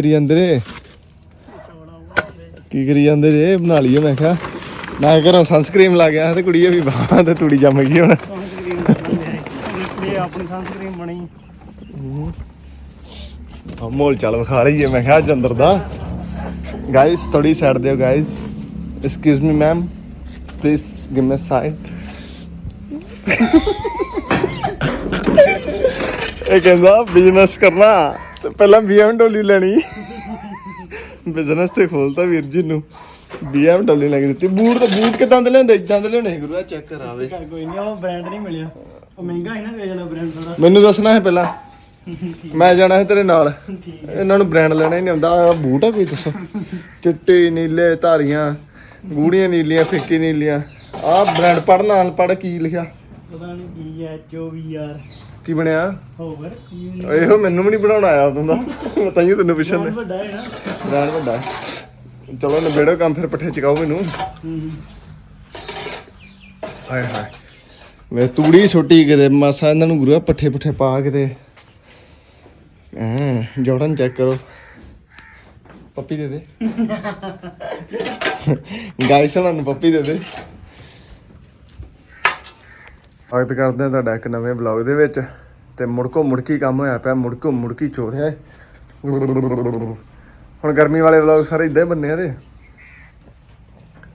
ਕਰੀ ਜਾਂਦੇ ਰੇ ਕੀ ਕਰੀ ਜਾਂਦੇ ਰੇ ਬਣਾ ਲਈਏ, ਮੈਂ ਕਿਹਾ। ਮੈਂ ਘਰੋਂ ਸਨਸਕ੍ਰੀਮ ਲਾ ਗਿਆ ਤੇ ਕੁੜੀ ਵੀ ਬਾਹਾਂ ਤੇ ਤੂੜੀ ਜੰਮ ਗਈ ਹੁਣ। ਸਨਸਕ੍ਰੀਨ ਇਹ ਆਪਣੀ ਸਨਸਕ੍ਰੀਨ ਬਣੀ ਆ ਮੋਲ ਚੱਲ ਵਿਖਾ ਲਈਏ, ਮੈਂ ਕਿਹਾ ਅੱਜ ਅੰਦਰ ਦਾ। ਗਾਇਸ ਥੋੜੀ ਸਾਈਡ ਦਿਓ guys excuse me ma'am please give me side ਇਹ ਕਹਿੰਦਾ ਬਿਜ਼ਨਸ ਕਰਨਾ। ਤੇ ਪਹਿਲਾਂ BMW ਲੈਣੀ। ਬਿਜ਼ਨਸ ਤੇ ਖੋਲਤਾ ਵੀਰ ਜੀ ਨੂੰ। BMW ਲੈ ਕੇ ਦਿੱਤੀ। ਬੂਟ ਤਾਂ ਬੂਟ ਕਿਦਾਂ ਦੇ ਲੈਂਦੇ ਇਦਾਂ ਦੇ ਲਿਆਉਣੇ ਸੀ ਗੁਰੂ ਆ ਚੈੱਕ ਕਰਾਵੇ। ਕੋਈ ਨਹੀਂ ਉਹ ਬ੍ਰਾਂਡ ਨਹੀਂ ਮਿਲਿਆ। ਉਹ ਮਹਿੰਗਾ ਹੈ ਨਾ ਵੇਚਣਾ ਬ੍ਰਾਂਡ ਥੋੜਾ ਮੈਨੂੰ ਦੱਸਣਾ ਹੈ ਪਹਿਲਾਂ। ਮੈਂ ਜਾਣਾ ਹੈ ਤੇਰੇ ਨਾਲ। ਇਹਨਾਂ ਨੂੰ ਬ੍ਰਾਂਡ ਲੈਣਾ ਹੀ ਨਹੀਂ ਆਉਂਦਾ। ਆਹ ਬੂਟ ਆ ਕੋਈ ਦੱਸੋ। ਚਿੱਟੇ ਨੀਲੇ ਧਾਰੀਆਂ ਗੂੜੀਆਂ ਨੀਲੀਆਂ ਫਿੱਕੀ ਨੀਲੀਆਂ। ਆਹ ਬ੍ਰਾਂਡ ਪੜ੍ਹ ਨਾਲ ਪੜ੍ਹ ਕੀ ਲਿਖਿਆ? ਪਤਾ ਨਹੀਂ ਕੀ ਹੈ 24 ਯਾਰ ਕੀ ਬਣਿਆ? ਹੋਵਰ ਇਹੋ ਮੈਨੂੰ ਵੀ ਨਹੀਂ ਬਣਾਉਣਾ ਆਇਆ ਉਦੋਂ ਦਾ। ਮੈਂ ਤਾਂ ਹੀ ਤੈਨੂੰ ਪੁੱਛਣ ਬ੍ਰਾਂਡ ਵੱਡਾ ਹੈ ਨਾ। ਬ੍ਰਾਂਡ ਵੱਡਾ ਹੈ। ਚਲੋ ਨਿਬੇੜੋ ਕੰਮ ਫਿਰ ਪੱਠੇ ਚਕਾਓ ਮੈਨੂੰ। ਹਾਏ ਹਾਏ। ਵੇ ਤੂੜੀ ਛੋਟੀ ਕਿਤੇ ਮਾਸਾ ਇਹਨਾਂ ਨੂੰ ਗੁਰੂਆ ਪੱਠੇ ਪੁੱਠੇ ਪਾ ਕੇ ਤੇ ਹਾਂ ਜੋੜਨ ਚੈੱਕ ਕਰੋ। ਪੱਪੀ ਦੇ ਦੇ। ਗਾਇਸ ਉਹਨਾਂ ਨੂੰ ਪੱਪੀ ਦੇ ਦੇ। ਸਵਾਗਤ ਕਰਦੇ ਹਾਂ ਤੁਹਾਡਾ ਇੱਕ ਨਵੇਂ ਵਲੌਗ ਦੇ ਵਿੱਚ। ਤੇ ਮੁੜਕੋ ਮੁੜਕੀ ਕੰਮ ਹੋਇਆ ਪਿਆ, ਮੁੜਕੋ ਮੁੜਕੀ ਚੋਰ ਹੁਣ ਗਰਮੀ ਵਾਲੇ ਵਲੌਗ ਸਾਰੇ ਇਦਾਂ ਹੀ ਬੰਨੇ ਆ ਤੇ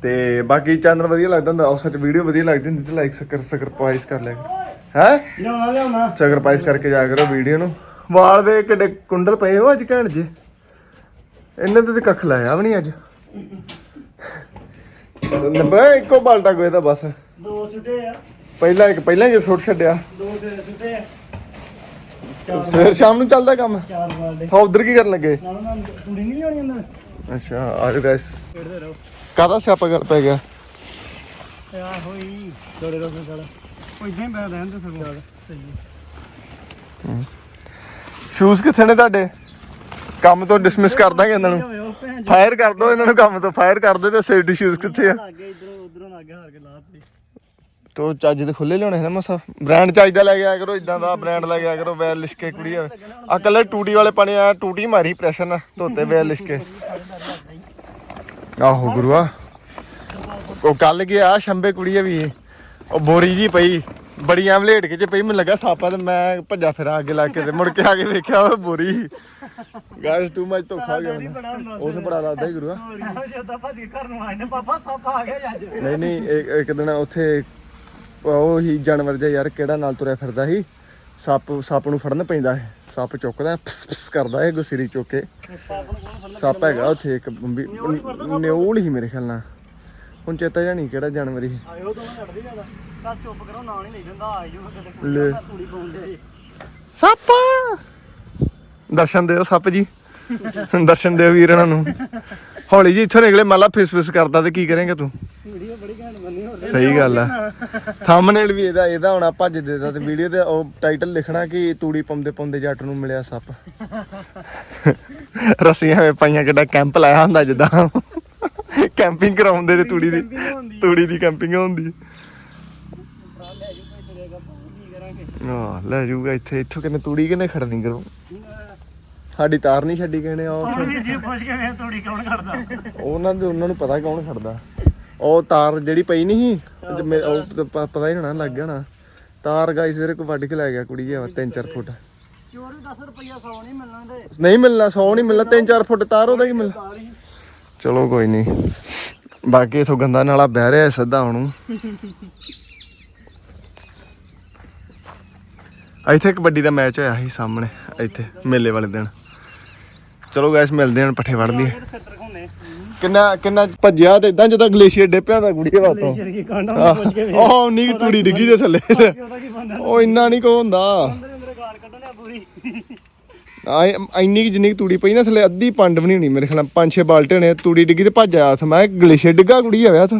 ਤੇ ਬਾਕੀ ਚੈਨਲ ਵਧੀਆ ਲੱਗਦਾ ਹੁੰਦਾ ਉਸ ਸੱਚ ਵੀਡੀਓ ਵਧੀਆ ਲੱਗਦੀ ਹੁੰਦੀ, ਤੇ ਲਾਈਕ ਸਕਰ ਸਕਰਪਾਈਸ ਕਰ ਲਿਆ। ਹੈ? ਲਿਆਉਣਾ ਲਿਆਉਣਾ ਸਕਰਪਾਈਸ ਕਰਕੇ ਜਾ ਕਰੋ ਵੀਡੀਓ ਨੂੰ। ਵਾਲ ਵੇ ਕਿੱਡੇ ਕੁੰਡਲ ਪਏ ਹੋ ਅੱਜ ਘੈਂਟ ਜੇ ਇਹਨਾਂ ਤੇ ਕੱਖ ਲਾਇਆ ਵੀ ਨਹੀਂ ਅੱਜ। ਨੰਬਰ ਇੱਕੋ ਬਾਲਟਾ ਕੋਈ ਤਾਂ ਬਸ। ਦੋ ਛੁੱਟੇ ਆ। ਪਹਿਲਾਂ ਇੱਕ ਪਹਿਲਾਂ ਜੇ ਸੁੱਟ ਛੱਡਿਆ। ਦੋ ਤੇ ਛੁੱਟੇ ਆ ਸਵੇਰ ਸ਼ਾਮ ਨੂੰ ਚੱਲਦਾ ਕੰਮ? ਚਾਰ ਹਾਂ ਉਧਰ ਕੀ ਕਰਨ ਲੱਗੇ? ਨਾਲ ਨਾਲ ਤੂੜੀ ਨਹੀਂ ਲਿਆਉਣੀ ਅੰਦਰ? ਅੱਛਾ ਆਜੋ ਗਾਇਸ ਖੇਡਦੇ ਰਹੋ। ਕਾਹਦਾ ਸਿਆਪਾ ਗੱਲ ਪੈ ਗਿਆ? ਆ ਹੋਈ। ਜੋੜੇ ਰੋ ਸਾਲਾ ਉਹ ਇਦਾਂ ਹੀ ਬੈਠ ਰਹਿੰਦੇ ਸਗੋਂ। ਸਹੀ ਹੈ। ਸ਼ੂਜ਼ ਕਿੱਥੇ ਨੇ ਤੁਹਾਡੇ? ਕੰਮ ਤੋਂ ਡਿਸਮਿਸ ਕਰ ਦਾਂਗੇ ਇਹਨਾਂ ਨੂੰ। ਹੋਏ ਉਹ ਭੈਣ ਫਾਇਰ ਕਰ ਦੋ ਇਹਨਾਂ ਨੂੰ ਕੰਮ ਤੋਂ। ਫਾਇਰ ਕਰ ਦੇ ਤੇ ਸੇਫਟੀ ਸ਼ੂਜ਼ ਕਿੱਥੇ ਆ? ਲੱਗੇ ਇਧਰੋਂ ਉਧਰੋਂ ਲੱਗੇ ਹਾਰ ਕੇ ਲਾਤੇ ਤੋ ਚੱਜ ਦੇ ਖੁੱਲੇ ਲਿਆਉਣੇ ਸੀ ਨਾ ਮਸਾ। ਬ੍ਰਾਂਡ ਚੱਜ ਦਾ ਲੈ ਕੇ ਆਇਆ ਕਰੋ ਇਦਾਂ ਦਾ ਬ੍ਰਾਂਡ ਲੈ ਕੇ ਆਇਆ ਕਰੋ ਵੈਲ ਲਿਸ਼ਕੇ ਕੁੜੀ ਆ। ਆ ਕੱਲੇ ਟੂਟੀ ਵਾਲੇ ਪਾਣੀ ਆ ਟੂਟੀ ਮਾਰੀ ਪ੍ਰੈਸ਼ਰ ਨਾਲ ਧੋਤੇ ਵੈਲ ਲਿਸ਼ਕੇ। ਆਹੋ ਗੁਰੂਆ। ਉਹ ਕੱਲ ਗਿਆ ਸ਼ੰਬੇ ਕੁੜੀ ਆ ਵੀ। ਉਹ ਬੋਰੀ ਜੀ ਪਈ ਬੜੀ ਐਮਲੇਟ ਕੇ ਚ ਪਈ ਮੈਨੂੰ ਲੱਗਾ ਸਾਪਾ ਤੇ ਮੈਂ ਭੱਜਾ ਫਿਰ ਅੱਗੇ ਲਾ ਕੇ ਤੇ ਮੁੜ ਕੇ ਆ ਕੇ ਵੇਖਿਆ ਉਹ ਬੋਰੀ। ਗਾਇਸ ਟੂ ਮਚ ਧੋਖਾ ਹੋ ਗਿਆ ਮੈਨੂੰ। ਬੜਾ ਲੱਗਦਾ ਹੀ ਗੁਰੂਆ। ਜਦੋਂ ਭੱਜ ਕੇ ਘਰ ਨੂੰ ਆਏ ਨੇ ਪਾਪਾ ਸੱਪ ਆ ਗਿਆ ਅੱਜ। ਨਹੀਂ ਨਹੀਂ ਇੱਕ ਦਿਨ ਉੱਥੇ ਉਹ ਹੀ ਜਾਨਵਰ ਜਿਹਾ ਯਾਰ ਕਿਹੜਾ ਨਾਲ ਤੁਰਿਆ ਫਿਰਦਾ ਸੀ? ਸੱਪ ਸੱਪ ਨੂੰ ਫੜਨ ਪੈਂਦਾ ਹੈ। ਸੱਪ ਚੁੱਕਦਾ ਫਿਸ ਫਿਸ ਕਰਦਾ ਹੈ ਗੁਸੀਰੀ ਚੁੱਕ ਕੇ। ਸੱਪ ਹੈਗਾ ਉੱਥੇ ਇੱਕ ਬੰਬੀ ਨਿਊਲ ਹੀ ਮੇਰੇ ਖਿਆਲ ਨਾਲ। ਹੁਣ ਚੇਤਾ ਜਾਣੀ ਕਿਹੜਾ ਜਾਨਵਰ ਸੀ। ਆਇਓ ਤਾਂ ਲੜਦੀ ਜ਼ਿਆਦਾ। ਤਾਂ ਚੁੱਪ ਕਰੋ ਨਾਂ ਨਹੀਂ ਲੈ ਜਾਂਦਾ ਆਇਓ ਕਿਤੇ ਲੈ। ਕੋਈ ਤੂੜੀ ਪਾਉਂਦੇ ਸੱਪ! ਦਰਸ਼ਨ ਦਿਓ ਸੱਪ ਜੀ। ਦਰਸ਼ਨ ਦਿਓ ਵੀਰ ਇਹਨਾਂ ਨੂੰ। ਹੌਲੀ ਜੀ ਇੱਥੋਂ ਨਿਕਲੇ ਮਾਲਾ ਫਿਸ ਫਿਸ ਕਰਦਾ ਤੇ ਕੀ ਕਰੇਂਗਾ ਤੂੰ? ਵੀਡੀਓ ਹੋ ਸਹੀ ਗੱਲ ਆ। ਥੰਬਨੇਲ ਵੀ ਇਹਦਾ ਇਹਦਾ ਹੋਣਾ ਭੱਜ ਦੇਦਾ ਤੇ ਵੀਡੀਓ ਤੇ ਉਹ ਟਾਈਟਲ ਲਿਖਣਾ ਕਿ ਤੂੜੀ ਪਾਉਂਦੇ ਪਾਉਂਦੇ ਜੱਟ ਨੂੰ ਮਿਲਿਆ ਸੱਪ। ਰਸੀਆਂ ਵੇ ਪਾਈਆਂ ਕਿੱਡਾ ਕੈਂਪ ਲਾਇਆ ਹੁੰਦਾ ਜਿੱਦਾਂ। ਕੈਂਪਿੰਗ ਕਰਾਉਂਦੇ ਨੇ ਤੂੜੀ ਦੀ ਤੂੜੀ ਦੀ ਕੈਂਪਿੰਗ ਹੁੰਦੀ। ਆ ਲੈ ਜਾਊਗਾ ਇੱਥੇ ਇੱਥੋਂ ਕਿੰਨੇ ਤੂੜੀ ਕਿੰਨੇ ਖੜਨੀ ਕਰੋ। ਸਾਡੀ ਤਾਰ ਨਹੀਂ ਛੱਡੀ ਕਿਨੇ ਉਹ ਹੁਣ ਵੀ ਜੀ ਪੁੱਛ ਕੇ ਤੂੜੀ ਕੌਣ ਕੱਢਦਾ ਉਹਨਾਂ ਦੇ ਉਹਨਾਂ ਨੂੰ ਪਤਾ ਕੌਣ ਖੜਦਾ। ਉਹ ਤਾਰ ਜਿਹੜੀ ਪਈ ਨਹੀਂ ਸੀ ਉਹ ਪਤਾ ਹੀ ਹੋਣਾ ਲੱਗ ਗਿਆ ਨਾ ਤਾਰ ਗਾਈ ਸਵੇਰੇ ਕੋ ਵੱਢ ਕੇ ਲੈ ਗਿਆ ਕੁੜੀ ਆ 3-4 ਫੁੱਟ। ਚੋਰ 10 ਰੁਪਈਆ 100 ਨਹੀਂ ਮਿਲਣਾ ਤੇ ਨਹੀਂ ਮਿਲਣਾ 100 ਨਹੀਂ ਮਿਲਣਾ 3-4 ਫੁੱਟ ਤਾਰ ਉਹਦਾ ਹੀ ਮਿਲ ਤਾਰ ਹੀ। ਚਲੋ ਕੋਈ ਨਹੀਂ ਬਾਕੀ ਇਥੋਂ ਗੰਦਾ ਨਾਲਾ ਬਹਿ ਰਿਹਾ ਸਿੱਧਾ ਹੁਣ। ਇੱਥੇ ਕਬੱਡੀ ਦਾ ਮੈਚ ਹੋਇਆ ਸੀ ਸਾਹਮਣੇ ਇੱਥੇ ਮੇਲੇ ਵਾਲੇ ਦਿਨ। ਚਲੋ ਗਾਇਸ ਮਿਲਦੇ ਹਾਂ ਪੱਠੇ ਵੜਦੀ ਕਿੰਨਾ ਕਿੰਨਾ ਭੱਜਿਆ ਤੇ ਇਦਾਂ ਜਿੱਦਾਂ ਗਲੇਸ਼ੀਅਰ ਡੇਪਿਆ ਦਾ ਗੁੜੀਏ ਵਾਤੋਂ ਚਿਰ ਕੀ ਕਾਂਡਾ ਪੁੱਛ ਕੇ ਵੇ ਉਹ ਕੁ ਤੂੜੀ ਡਿੱਗੀ ਦੇ ਥੱਲੇ। ਉਹਦਾ ਕੀ ਬੰਦਾ ਉਹ ਇੰਨਾ ਨਹੀਂ ਕੋ ਹੁੰਦਾ। ਅੰਦਰ ਅੰਦਰ ਗਾਲ ਕੱਢਣਾ ਪੂਰੀ। ਆ ਇੰਨੀ ਕਿ ਜਿੰਨੀ ਕੁ ਤੂੜੀ ਪਈ ਨਾ ਥੱਲੇ ਅੱਧੀ ਪੰਡ ਵੀ ਨਹੀਂ ਹੋਣੀ ਮੇਰੇ ਖਿਆਲ ਨਾਲ। ਪੰਜ ਛੇ ਬਾਲਟੇ ਨੇ ਤੂੜੀ ਡਿੱਗੀ ਤੇ ਭੱਜ ਆਇਆ ਸੀ ਮੈਂ ਗਲੇਸ਼ੀਅਰ ਡਿੱਗਾ ਕੁੜੀ ਆਇਆ ਤਾਂ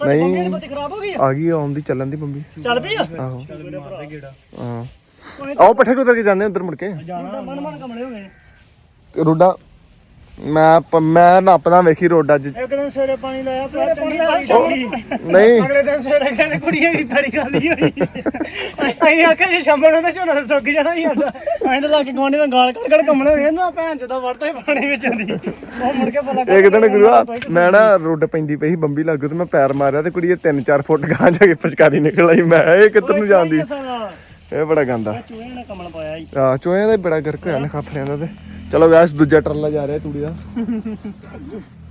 ਨਹੀਂ। ਨਹੀਂ। ਪਤੀ ਖਰਾਬ ਹੋ ਗਈ ਆ? ਆ ਗਈ ਆਉਂਦੀ ਚੱਲਣ ਦੀ ਬੰਬੀ ਚੱਲ ਪਈ ਆ? ਆਹੋ। ਹਾਂ। ਆਓ ਪੱਠੇ ਕੁਤਰ ਕੇ ਜਾਂਦੇ ਉਧਰ ਮੁੜ ਕੇ। ਜਾਣਾ ਮਨ ਮਨ ਕਮਲੇ ਹੋ ਗਏ ਤੇ ਰੋਡਾ ਮੈਂ ਪ- ਮੈਂ ਨਾਪਦਾ ਵੇਖੀ ਰੋਡ ਅੱਜ। ਇੱਕ ਦਿਨ ਸਵੇਰੇ ਪਾਣੀ ਲਾਇਆ ਸਵੇਰੇ ਪਾਣੀ ਲਾਇਆ। ਨਹੀਂ। ਅਗਲੇ ਦਿਨ ਸਵੇਰੇ ਕਹਿੰਦੇ ਕੁੜੀਆਂ ਵੀ ਪੈਰੀ ਖਾਲੀ ਹੋਈ। ਅਸੀਂ ਆਖਿਆ ਜੇ ਸ਼ਾਮਾਂ ਨੂੰ ਤਾਂ ਝੋਨਾ ਸੁੱਕ ਜਾਣਾ ਹੀ ਸਾਡਾ। ਅਸੀਂ ਤਾਂ ਲਾ ਕੇ ਗਵਾਂਢੀ ਨਾਲ ਗਾਲ ਕੱਢ ਕੱਢ ਕੰਮਣੇ ਹੋਏ ਨਾ ਭੈਣ ਜਦੋਂ ਵੜਦਾ ਹੀ ਪਾਣੀ ਵਿੱਚ ਆਂਦੀ ਉਹ ਮੁੜ ਕੇ ਪਤਾ ਇੱਕ ਦਿਨ ਗੁਰੂਆ ਮੈਂ ਨਾ। ਰੋਡ ਪੈਂਦੀ ਪਈ ਸੀ ਬੰਬੀ ਲੱਗੂ ਤੇ ਮੈਂ ਪੈਰ ਮਾਰਿਆ ਤੇ ਕੁੜੀ 3-4 ਫੁੱਟ ਗਾਂ ਜਾ ਕੇ ਪਛਕਾਰੀ ਨਿਕਲ ਆਈ। ਮੈਂ ਇਹ ਕਿੱਧਰ ਨੂੰ ਜਾਂਦੀ? ਇਹ ਬੜਾ ਗੰਦਾ। ਚੂਹੇ ਨੇ ਕਮਲ ਪਾਇਆ ਹੀ ਆ ਚੋਇਆ ਦਾ ਬੜਾ ਗਰਕ ਹੋਇਆ ਨਾ ਖਾਫੜਿਆਂ ਦਾ ਤੇ। ਚਲੋ ਗਾਇਸ ਦੂਜਾ ਟਰਲਾ ਜਾ ਰਿਹਾ ਤੂੜੀ ਦਾ।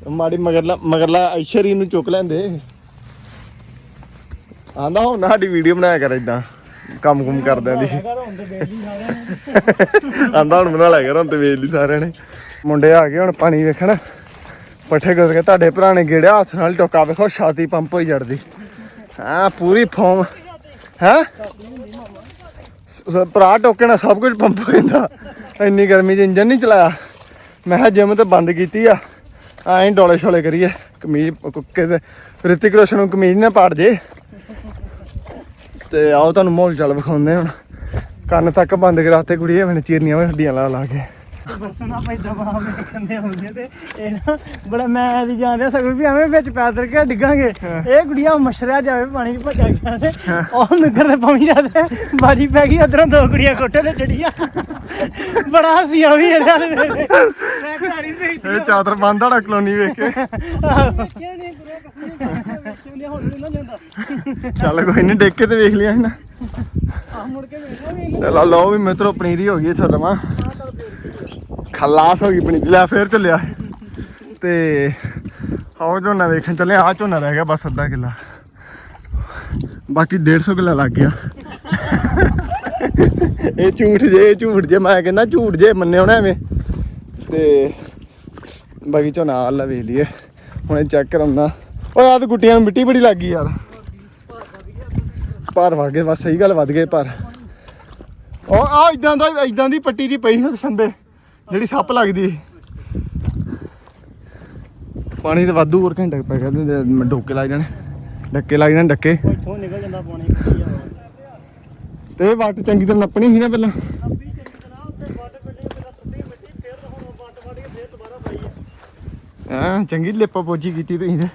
ਮਾੜੀ ਮਗਰਲਾ ਮਗਰਲਾ ਐਸ਼ਰੀ ਨੂੰ ਚੁੱਕ ਲੈਂਦੇ। ਆਂਦਾ ਹੁਣ ਸਾਡੀ ਵੀਡੀਓ ਬਣਾਇਆ ਕਰ ਇਦਾਂ ਕੰਮ ਕੁਮ ਕਰਦਿਆਂ ਦੀ। ਸਾਰਿਆਂ ਆਂਦਾ ਹੁਣ ਬਣਾ ਲਿਆ ਕਰ, ਹੁਣ ਤੇ ਵੇਚ ਲਈ ਸਾਰਿਆਂ ਨੇ। ਮੁੰਡੇ ਆ ਗਏ ਹੁਣ ਪਾਣੀ ਵੇਖਣ। ਪੱਠੇ ਗੁੱਸ ਕੇ ਤੁਹਾਡੇ ਭਰਾ ਨੇ ਗੇੜਿਆ ਹੱਥ ਨਾਲ ਟੋਕਾ ਵੇਖੋ, ਛਾਤੀ ਪੰਪ ਹੋਈ ਜੜਦੀ ਹਾਂ, ਪੂਰੀ ਫੋਮ ਹੈ? ਭਰਾ ਟੋਕੇ ਨਾਲ ਸਭ ਕੁਝ ਪੰਪ ਹੋ ਜਾਂਦਾ। ਇੰਨੀ ਗਰਮੀ 'ਚ ਇੰਜਨ ਨਹੀਂ ਚਲਾਇਆ। ਮੈਂ ਕਿਹਾ ਜਿਮ ਤੇ ਬੰਦ ਕੀਤੀ ਆ। ਐਂ ਡੋਲੇ ਛੋਲੇ ਕਰੀਏ। ਕਮੀਜ਼ ਕੁੱਕੇ ਤੇ ਰਿਤਿਕ ਰੋਸ਼ਨ ਨੂੰ ਕਮੀਜ਼ ਨਾ ਪਾੜ ਜੇ। ਤੇ ਆਓ ਤੁਹਾਨੂੰ ਮਾਹੌਲ ਚੱਲ ਵਿਖਾਉਂਦੇ ਹੁਣ। ਕੰਨ ਤੱਕ ਬੰਦ ਕਰਾਤੇ ਕੁੜੀਏ, ਮੈਨੂੰ ਚੀਰਨੀਆਂ ਵੀ ਹੱਡੀਆਂ ਲਾ ਲਾ ਕੇ। ਹੁੰਦੇ ਤੇ ਇਹ ਨਾ ਬੜਾ ਮੈਂ ਵੀ ਜਾਂਦੇ ਸਗੋਂ ਵੀ ਐਵੇਂ ਵਿੱਚ ਪੈਦਰ ਕੇ ਡਿੱਗਾਂਗੇ। ਇਹ ਗੁੜੀਆ ਮਛਰਿਆ ਜਾਵੇ ਪਾਣੀ ਚ ਭੱਜਾ ਗਿਆ ਤੇ ਉਹ ਨਗਰ ਦੇ ਪਹੁੰਚ ਜਾਂਦੇ ਬਾਜੀ ਪੈ ਗਈ ਉਧਰੋਂ ਦੋ ਗੁੜੀਆਂ ਕੋਠੇ ਤੇ ਚੜੀਆਂ ਬੜਾ ਹਸੀਆ ਵੀ ਇਹਦਾ ਤੇ ਮੇਰੇ ਮੈਂ ਖਿਡਾਰੀ ਤੇ ਇਹ ਚਾਦਰ ਬੰਦ ਆੜਾ ਕਲੋਨੀ ਵੇਖ ਕੇ। ਕਿਹਨੇ ਗੁਰੂ ਕਸਮ ਵੇਖਿਆ ਹੁਣ ਨਹੀਂ ਨਾ ਜਾਂਦਾ ਚੱਲ ਕੋਈ ਨਹੀਂ ਡੇਕ ਕੇ ਤੇ ਵੇਖ ਲਿਆ ਸੀ ਨਾ। ਆ ਮੁੜ ਕੇ ਵੇਖਿਆ ਵੀ ਚਲੋ ਲਓ ਵੀ ਮਿੱਤਰੋ ਪਨੀਰੀ ਹੋ ਗਈ ਇੱਥੇ ਲਵਾਂ। ਖਲਾਸ ਹੋ ਗਈ ਪਨੀਰੀ ਲੈ ਫੇਰ ਚੱਲਿਆ। ਤੇ ਆਓ ਝੋਨਾ ਵੇਖਣ ਚੱਲੇ ਆ। ਝੋਨਾ ਰਹਿ ਗਿਆ ਬਸ ਅੱਧਾ ਕਿੱਲਾ। ਬਾਕੀ 150 ਕਿੱਲਾ ਲੱਗ ਗਿਆ। ਇਹ ਝੂਠ ਜੇ ਝੂਠ ਜੇ। ਮੈਂ ਕਹਿੰਦਾ ਝੂਠ ਜੇ, ਮੰਨੇ ਹੋਣਾ ਐਵੇਂ। ਤੇ ਬਾਕੀ ਝੋਨਾ ਆਲਾ ਵੇਖ ਲਈਏ। ਹੁਣ ਚੈੱਕ ਕਰਾਉਣਾ ਓਏ ਆ ਤਾਂ ਗੁੱਟੀਆਂ ਨੂੰ ਮਿੱਟੀ ਬੜੀ ਲੱਗ ਗਈ ਯਾਰ। ਭਾਰ ਵਗ ਗਏ ਬਸ ਸਹੀ ਗੱਲ ਵੱਧ ਗਏ ਪਰ ਉਹ ਆ ਇਦਾਂ ਦਾ ਇਦਾਂ ਦੀ ਪੱਟੀ ਦੀ ਪਈ ਸੀ ਸੰਬੇ ਜਿਹੜੀ ਸੱਪ ਲੱਗਦੀ। ਪਾਣੀ ਤੇ ਵਾਧੂ ਹੋਰ ਘੰਟਾ ਪੈ ਗਿਆ ਤੇ ਡੋਕੇ ਲੱਗ ਜਾਣੇ। ਡੱਕੇ ਲੱਗ ਜਾਣੇ ਡੱਕੇ। ਇੱਥੋਂ ਨਿਕਲ ਜਾਂਦਾ ਪਾਣੀ ਕੁੜੀਆ ਤੇ ਇਹ ਵੱਟ ਚੰਗੀ ਤਰ੍ਹਾਂ ਨੱਪਣੀ ਸੀ ਨਾ ਪਹਿਲਾਂ। ਹਾਂ ਚੰਗੀ ਲਿਪਾ ਪੋਚੀ ਕੀਤੀ ਤੁਸੀਂ ਤੇ।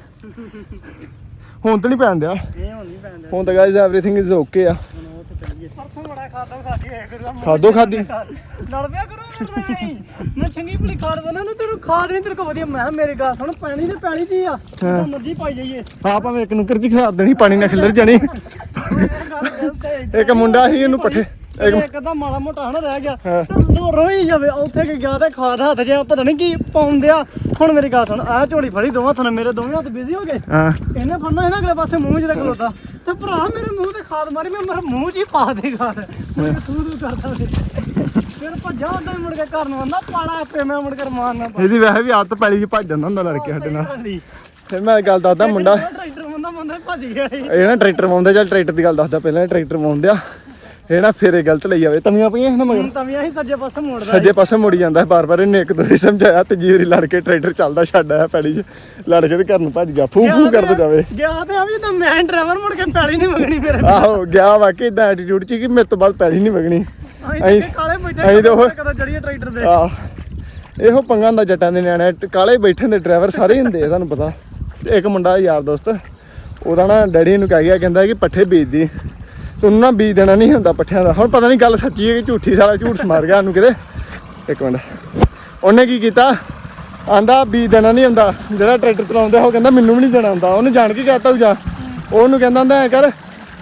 ਹੁਣ ਤਾਂ ਨਹੀਂ ਪੈਣ ਦਿਆ। ਇਹ ਹੁਣ ਨਹੀਂ ਪੈਂਦਾ ਹੁਣ ਤਾਂ ਗਾਇਜ਼ ਐਵਰੀਥਿੰਗ ਇਜ਼ ਓਕੇ ਆ। ਪਰਸੋਂ ਬੜਾ ਖਾਦਾ ਖਾ ਕੇ ਆਇਆ ਕਰੂਗਾ ਖਾਧੋ ਖਾਧੀ? ਲੜ ਪਿਆ ਕਰੋ। ਮੈਂ ਚੰਗੀ ਭਲੀ ਖਾਦ ਬਣਾ ਨਾ ਤੈਨੂੰ ਖਾਦ ਨਹੀਂ ਤੇਰੇ ਕੋ ਵਧੀਆ। ਮੈਂ ਕਿਹਾ ਮੇਰੇ ਗਾਲ ਸੁਣ ਪਾਣੀ ਤੇ ਪੈਣੀ ਦੀ ਆ ਜਿੱਦਾਂ ਮਰਜ਼ੀ ਪਾਈ ਜਾਈਏ। ਆ ਭਾਵੇਂ ਇੱਕ ਨੁੱਕਰ ਜੀ ਖਿਲਾਰ ਦੇਣੀ ਪਾਣੀ ਨਾਲ ਖਿਲਰ ਜਾਣੀ। ਇੱਕ ਮੁੰਡਾ ਸੀ ਇਹਨੂੰ ਪੱਠੇ ਇੱਕ ਇੱਕ ਅੱਧਾ ਮਾੜਾ ਮੋਟਾ ਹਨਾ ਰਹਿ ਗਿਆ। ਹਾਂ। ਤੇ ਲੋ ਰੋਈ ਜਾਵੇ ਉੱਥੇ ਕਿ ਗਿਆ ਤੇ ਖਾਦ ਹੱਥ ਜਿਹਾ ਪਤਾ ਨਹੀਂ ਕੀ ਪਾਉਂਦੇ ਆ। ਹੁਣ ਮੇਰੀ ਗੱਲ ਸੁਣ ਆ ਝੋਲੀ ਫੜੀ ਦੋਵਾਂ ਹੱਥਾਂ ਨਾਲ ਮੇਰੇ ਦੋਵੇਂ ਹੱਥ ਬਿਜ਼ੀ ਹੋ ਗਏ। ਹਾਂ। ਇਹਨੇ ਫੜਨਾ ਹੈ ਨਾ ਅਗਲੇ ਪਾਸੇ ਮੂੰਹ ਜਿਹੜਾ ਖਲੋਤਾ ਤੇ। ਭਰਾ ਮੇਰੇ ਮੂੰਹ ਤੇ ਖਾਦ ਮਾਰੀ ਮੈਂ ਮੇਰੇ ਮੂੰਹ 'ਚ ਹੀ ਪਾ ਦੇ ਖਾਦ ਮੈਂ ਤੂੰ ਤੂੰ ਕਰਦਾ ਫਿਰ ਫਿਰ ਭੱਜਾ ਹੁੰਦਾ ਮੁੜ ਕੇ ਘਰ ਨੂੰ ਆਉਂਦਾ ਪਾਲਾ ਆਪੇ ਮੈਂ ਮੁੜ ਕੇ ਮਾਰਨਾ ਪਾ ਇਹਦੀ ਵੈਸੇ ਵੀ ਆਦਤ ਪੈਲੀ ਚ ਭੱਜ ਜਾਂਦਾ ਹੁੰਦਾ ਲੜਕੇ ਸਾਡੇ ਨਾਲ। ਫਿਰ ਮੈਂ ਗੱਲ ਦੱਸਦਾ ਮੁੰਡਾ ਟਰੈਕਟਰ ਭੱਜ ਗਿਆ। ਇਹ ਨਾ ਟਰੈਕਟਰ ਮਾਉਂਦਾ ਚੱਲ ਟਰੈਕਟਰ ਦੀ ਗੱਲ ਦੱਸਦਾ ਪਹਿਲਾਂ ਟਰੈਕਟਰ ਮਾਉਂਦਿਆ ਇਹ ਨਾ ਫੇਰੇ ਗਲਤ ਲਈ ਜਾਵੇ ਤਵੀਆਂ ਪਈਆਂ ਨਾ ਮਗਰ? ਹੁਣ ਤਾਂ ਵੀ ਅਸੀਂ ਸੱਜੇ ਪਾਸੇ ਮੋੜਦਾ ਸੱਜੇ ਪਾਸੇ ਮੁੜੀ ਜਾਂਦਾ ਬਾਰ ਬਾਰ ਇਹਨੇ ਇੱਕ ਦੋ ਵਾਰੀ ਸਮਝਾਇਆ ਤੇ ਜੀਵਰੀ ਲੜ ਕੇ ਟਰੈਕਟਰ ਚੱਲਦਾ ਛੱਡ ਆਇਆ ਪੈੜੀ 'ਚ। ਲੜ ਕੇ ਤੇ ਘਰ ਨੂੰ ਭੱਜ ਗਿਆ। ਫੂ ਫੂ ਕਰਦਾ ਜਾਵੇ। ਗਿਆ ਤੇ ਆ ਵੀ ਤਾਂ ਮੈਂ ਡਰਾਈਵਰ ਮੁੜ ਕੇ ਪੈਲੀ ਨਹੀਂ ਮੰਗਣੀ ਮੇਰੇ ਆਹੋ ਗਿਆ ਵਾਕਈ ਇਦਾਂ ਐਟੀਟਿਊਡ 'ਚ ਕਿ ਮੇਰੇ ਤੋਂ ਬਾਅਦ ਪੈੜੀ ਨਹੀਂ ਵਗਣੀ। ਅਸੀਂ ਕਾਲੇ ਬੈਠੇ ਅਸੀਂ ਤਾਂ ਉਹ- ਕਦੋਂ ਚੜੀਏ ਟਰੈਕਟਰ ਦੇ ਆ ਇਹੋ ਪੰਗਾ ਹੁੰਦਾ ਜੱਟਾਂ ਦੇ ਨਿਆਣੇ ਟ- ਕਾਲੇ ਬੈਠੇ ਹੁੰਦੇ ਡਰਾਈਵਰ ਸਾਰੇ ਹੀ ਹੁੰਦੇ ਆ ਤੁਹਾਨੂੰ ਪਤਾ। ਤੇ ਇੱਕ ਮੁੰਡਾ ਯਾਰ ਦੋਸਤ ਉਹਦਾ ਨਾ ਡੈਡੀ ਨੂੰ ਕਹਿ ਗਿਆ ਕਹਿੰਦਾ ਕਿ ਪੱਠੇ ਬੀਜ ਦੀ ਤੈਨੂੰ ਨਾ ਬੀਜ ਦੇਣਾ ਨਹੀਂ ਹੁੰਦਾ ਪੱਠਿਆਂ ਦਾ। ਹੁਣ ਪਤਾ ਨਹੀਂ ਗੱਲ ਸੱਚੀ ਹੈ ਕਿ ਝੂਠੀ ਸਾਲਾ ਝੂਠ ਸਮਾਰ ਗਿਆ ਉਹਨੂੰ ਕਿਤੇ। ਇੱਕ ਮਿੰਟ। ਉਹਨੇ ਕੀ ਕੀਤਾ? ਆਂਦਾ ਬੀਜ ਦੇਣਾ ਨਹੀਂ ਹੁੰਦਾ। ਜਿਹੜਾ ਟਰੈਕਟਰ ਚਲਾਉਂਦਾ ਉਹ ਕਹਿੰਦਾ ਮੈਨੂੰ ਵੀ ਨਹੀਂ ਦੇਣਾ ਹੁੰਦਾ। ਉਹਨੇ ਜਾਣ ਕੇ ਕਹਤਾ ਜਾ। ਉਹਨੂੰ ਕਹਿੰਦਾ ਹੁੰਦਾ ਐ ਕਰ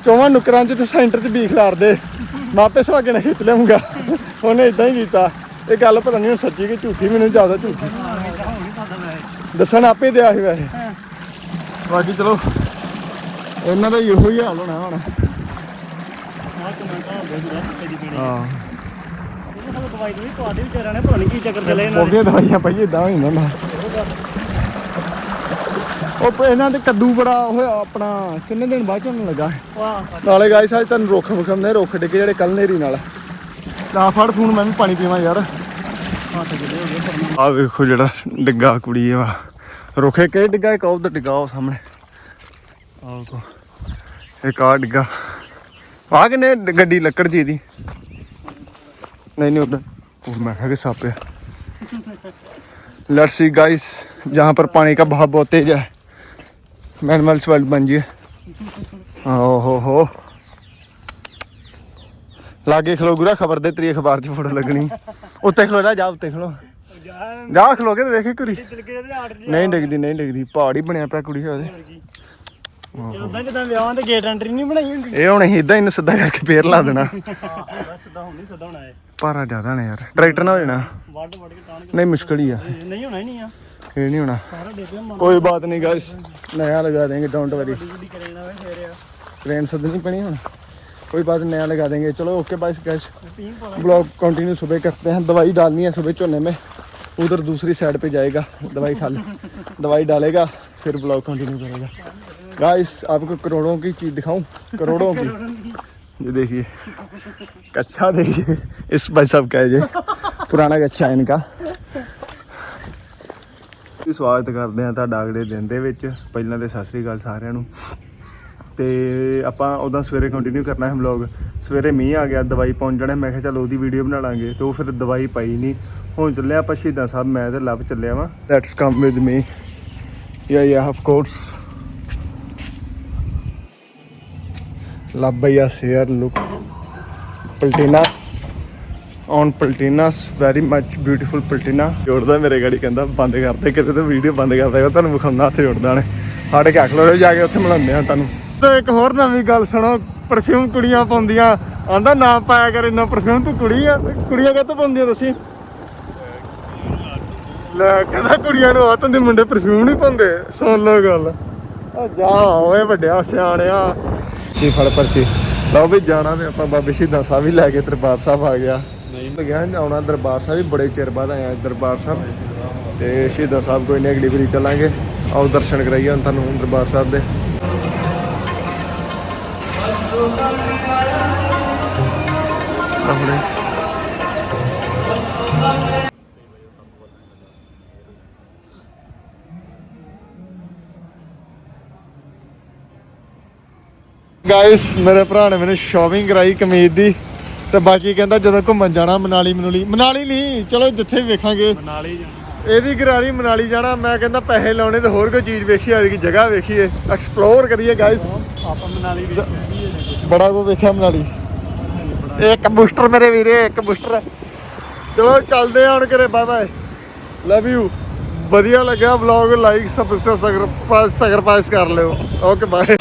ਚੌਵਾਂ ਨੁਕਰਾਂ 'ਚ ਤੇ ਸੈਂਟਰ 'ਚ ਬੀਜ ਖਿਲਾਰ ਦੇ। ਮਾਪੇ ਸੁਹਾਗੇ ਨਾਲ ਖਿੱਚ ਲਿਆਉਂਗਾ ਉਹਨੇ ਇਦਾਂ ਹੀ ਕੀਤਾ। ਇਹ ਗੱਲ ਪਤਾ ਨਹੀਂ ਸੱਚੀ ਕਿ ਝੂਠੀ ਮੈਨੂੰ ਜ਼ਿਆਦਾ ਝੂਠੀ। ਦੱਸਣ ਆਪੇ ਦਿਆ ਸੀ ਵੈਸੇ। ਬਾਕੀ ਚਲੋ ਇਹਨਾਂ ਦਾ ਇਹੋ ਹੀ ਹਾਲ ਹੋਣਾ ਹੁਣ। ਹਾਂ। ਦਵਾਈ ਵੀ ਪਵਾ ਦੇ ਵਿਚਾਰਿਆਂ ਨੇ ਪਤਾ ਨਹੀਂ ਕੀ ਚੱਕਰ ਚੱਲੇ ਇਹਨਾਂ ਉਹਦੀਆਂ ਦਵਾਈਆਂ ਪਈ ਇਦਾਂ ਹੀ ਨਾ ਉਹ ਪ- ਇਹਨਾਂ ਦੇ ਕੱਦੂ ਬੜਾ ਹੋਇਆ ਆਪਣਾ ਕਿੰਨੇ ਦਿਨ ਬਾਅਦ ਝੋਨੇ ਲੱਗਾ ਵਾਹ ਨਾਲੇ ਗਾਇਸ ਅੱਜ ਤੁਹਾਨੂੰ ਰੁੱਖ ਵਿਖਾਉਂਦੇ ਰੁੱਖ ਡਿੱਗੇ ਜਿਹੜੇ ਕੱਲ ਨੇਰੀ ਨਾਲ ਲਾ ਫੜ ਫੋਨ ਮੈਂ ਵੀ ਪਾਣੀ ਪੀਵਾਂ ਯਾਰ ਹੱਥ ਜਿਹੜੇ ਹੋ ਗਏ ਫਰਮਾ ਆ ਵੇਖੋ ਜਿਹੜਾ ਡਿੱਗਾ ਕੁੜੀ ਵਾ ਰੁਖੇ ਕੇ ਡਿੱਗਾ ਇੱਕ ਉਧਰ ਡਿੱਗਾ ਉਹ ਸਾਹਮਣੇ ਆਹ ਕੋ ਇੱਕ ਆ ਡਿੱਗਾ ਆ ਕਿਨੇ ਗੱਡੀ ਲੱਕੜ ਜੀ ਦੀ नहीं नहीं उधर वो मैं कहा कि सांप है लेट्स सी गाइस जहाँ पर पानी का बहाव बहुत तेज है Manual swell banji. ਓ ਹੋ ਹੋ। ਲਾਗੇ ਖਲੋ ਗੁਰਾ ਖਬਰ ਦੇ ਤੇਰੀ ਅਖਬਾਰ 'ਚ ਫੋਟੋ ਲੱਗਣੀ। ਉੱਤੇ ਖਲੋ ਜਾ ਜਾ ਉੱਤੇ ਖਲੋ। ਜਾ ਖਲੋ ਕੇ ਵੇਖੇ ਕੁੜੀ ਨਹੀਂ ਡਿੱਗਦੀ ਨਹੀਂ ਡਿੱਗਦੀ। ਪਹਾੜ ਹੀ ਬਣਿਆ ਪਿਆ ਕੁੜੀ ਉਹਦੇ। ਉਦਾਂ ਜਿੱਦਾਂ ਵਿਆਹਾਂ ਤੇ ਇਹ ਹੁਣ ਇਦਾਂ ਹੀ ਸਿੱਧਾ ਕਰਕੇ ਫੇਰ ਲਾ ਦੇਣਾ। ਸਿੱਧਾ ਹੁੰਦੀ ਸਿੱਧਾ ਹੋਣਾ ਹੈ ਭਾਰਾ ਜ਼ਿਆਦਾ ਨੇ ਯਾਰ। ਟਰੈਕਟਰ ਨਾਲ ਹੋ ਜਾਣਾ। ਵੱਡ ਵੱਡ ਕੇ ਤਾਂ ਨਹੀਂ ਮੁਸ਼ਕਲ ਹੀ ਆ। ਨਹੀਂ ਹੋਣਾ ਹੀ ਨਹੀਂ ਆ। ये नहीं होना कोई बात नहीं गाइस नया लगा देंगे डोंट वरी ट्रेन सदनी पड़ी हूँ कोई बात नया लगा देंगे चलो ओके बाइस गाइस ब्लॉग कंटिन्यू सुबह करते हैं दवाई डालनी है सुबह झोने में उधर दूसरी साइड पे जाएगा दवाई खा दवाई डालेगा फिर ब्लॉग कंटिन्यू करेगा गाइस आपको करोड़ों की चीज़ दिखाऊँ करोड़ों की ये देखिए कच्चा देखिए इस भाई साहब कह पुराना कच्चा है इनका ਜੀ ਸਵਾਗਤ ਕਰਦੇ ਆ ਤੁਹਾਡਾ ਅਗਲੇ ਦਿਨ ਦੇ ਵਿੱਚ। ਪਹਿਲਾਂ ਤੇ ਸਤਿ ਸ੍ਰੀ ਅਕਾਲ ਸਾਰਿਆਂ ਨੂੰ। ਤੇ ਆਪਾਂ ਉਦਾਂ ਸਵੇਰੇ ਕੰਟੀਨਿਊ ਕਰਨਾ ਹੈ ਵਲੌਗ ਸਵੇਰੇ ਮੀਂਹ ਆ ਗਿਆ, ਦਵਾਈ ਪਹੁੰਚ ਜਾਣਾ, ਮੈਂ ਕਿਹਾ ਚਲ ਉਹਦੀ ਵੀਡੀਓ ਬਣਾ ਲਾਂਗੇ। ਤੇ ਉਹ ਫਿਰ ਦਵਾਈ ਪਾਈ ਨਹੀਂ। ਹੁਣ ਚੱਲੇ ਆਪਾਂ ਸ਼ਹੀਦਾਂ ਸਾਹਿਬ, ਮੈਂ ਤੇ ਲੱਭ ਚੱਲਿਆ ਵਾਂ। ਲੈਟਸ ਕਮ ਵਿਦ ਮੀ ਯਾ ਯਾ ਆਫ ਕੋਰਸ ਲੱਭ ਭਈਆ ਸ਼ੇਅਰ ਲੁੱਕ ਪਲਟੀਨਾ। ਔਨ ਪਲਟੀਨਾਸ ਵੈਰੀ ਮੱਚ ਬਿਊਟੀਫੁਲ ਪਲਟੀਨਾ ਜੋੜਦਾ ਮੇਰੇ ਗਾੜੀ ਕਹਿੰਦਾ ਬੰਦ ਕਰਦੇ ਕਿਤੇ ਤੇ ਵੀਡੀਓ ਬੰਦ ਕਰ ਦੇਗਾ ਤੁਹਾਨੂੰ ਵਿਖਾਉਣਾ ਉੱਥੇ ਜੋੜਦਾ ਨੇ। ਸਾਡੇ ਕੇ ਖਲੋ ਜਾ ਕੇ ਉੱਥੇ ਮਿਲਾਉਂਦੇ ਆ ਤੁਹਾਨੂੰ। ਤੇ ਇੱਕ ਹੋਰ ਨਵੀਂ ਗੱਲ ਸੁਣੋ ਪਰਫਿਊਮ ਕੁੜੀਆਂ ਪਾਉਂਦੀਆਂ। ਆਂਦਾ ਨਾ ਪਾਇਆ ਕਰ ਇੰਨਾ ਪਰਫਿਊਮ ਤੂੰ ਕੁੜੀ ਆ ਕੁੜੀਆਂ ਕਾਹਤੋਂ ਪਾਉਂਦੀਆਂ ਤੁਸੀਂ? ਲੈ ਕਹਿੰਦਾ ਕੁੜੀਆਂ ਨੂੰ ਆਤਨ ਦੇ ਮੁੰਡੇ ਪਰਫਿਊਮ ਨਹੀਂ ਪਾਉਂਦੇ। ਸੁਣ ਲਓ ਗੱਲ। ਆ ਜਾ ਓਏ ਵੱਡਿਆ ਸਿਆਣਿਆ। ਕੀ ਫੜ ਪਰਚੀ? ਲਓ ਵੀ ਜਾਣਾ ਤੇ ਆਪਾਂ ਬਾਬੇ ਸ਼ਹੀਦਾਂ ਸਾਹਿਬ ਵੀ ਲੈ ਕੇ ਦਰਬਾਰ ਸਾਹਿਬ ਆ ਗਿਆ। ਨਹੀਂ। ਗਿਆ ਆਉਣਾ ਦਰਬਾਰ ਸਾਹਿਬ ਵੀ ਬੜੇ ਚਿਰ ਬਾਅਦ ਆਇਆ ਦਰਬਾਰ ਸਾਹਿਬ। ਤੇ ਸ਼ਹੀਦਾਂ ਸਾਹਿਬ ਕੋਈ ਨਹੀਂ ਅਗਲੀ ਵਾਰੀ ਚੱਲਾਂਗੇ। ਆਓ ਦਰਸ਼ਨ ਕਰਾਈਏ ਹੁਣ ਤੁਹਾਨੂੰ ਦਰਬਾਰ ਸਾਹਿਬ ਦੇ। ਆਪਣੇ ਗਾਇਸ ਮੇਰੇ ਭਰਾ ਨੇ ਮੈਨੂੰ ਸ਼ਾਪਿੰਗ ਕਰਾਈ ਕਮੀਜ਼ ਦੀ। ਤੇ ਬਾਕੀ ਕਹਿੰਦਾ ਜਦੋਂ ਘੁੰਮਣ ਜਾਣਾ ਮਨਾਲੀ ਮਨੂਲੀ। ਮਨਾਲੀ ਨਹੀਂ ਚਲੋ ਜਿੱਥੇ ਵੇਖਾਂਗੇ। ਨਾਲੇ ਇਹਦੀ ਗਰਾਰੀ ਮਨਾਲੀ ਜਾਣਾ ਮੈਂ ਕਹਿੰਦਾ ਪੈਸੇ ਲਾਉਣੇ ਤੇ ਹੋਰ ਕੋਈ ਚੀਜ਼ ਵੇਖੀ ਆਦੀ ਜਗ੍ਹਾ ਵੇਖੀਏ ਐਕਸਪਲੋਰ ਕਰੀਏ ਗਾਇਸ ਆਪਾਂ ਮਨਾਲੀ ਵੀ ਬੜਾ ਕੋ ਵੇਖਿਆ ਮਨਾਲੀ। ਇੱਕ ਬੂਸਟਰ ਮੇਰੇ ਵੀਰੇ ਇੱਕ ਬੂਸਟਰ ਚਲੋ ਚੱਲਦੇ ਹਾਂ ਹੁਣ ਕਰੇ ਬਾਏ ਬਾਏ ਲਵ ਯੂ ਵਧੀਆ ਲੱਗਿਆ ਵਲੌਗ ਲਾਈਕ ਸਬਸਕ੍ਰਾਈਬ ਸਗਰਪਾਈਸ ਕਰ ਲਿਓ। Okay bye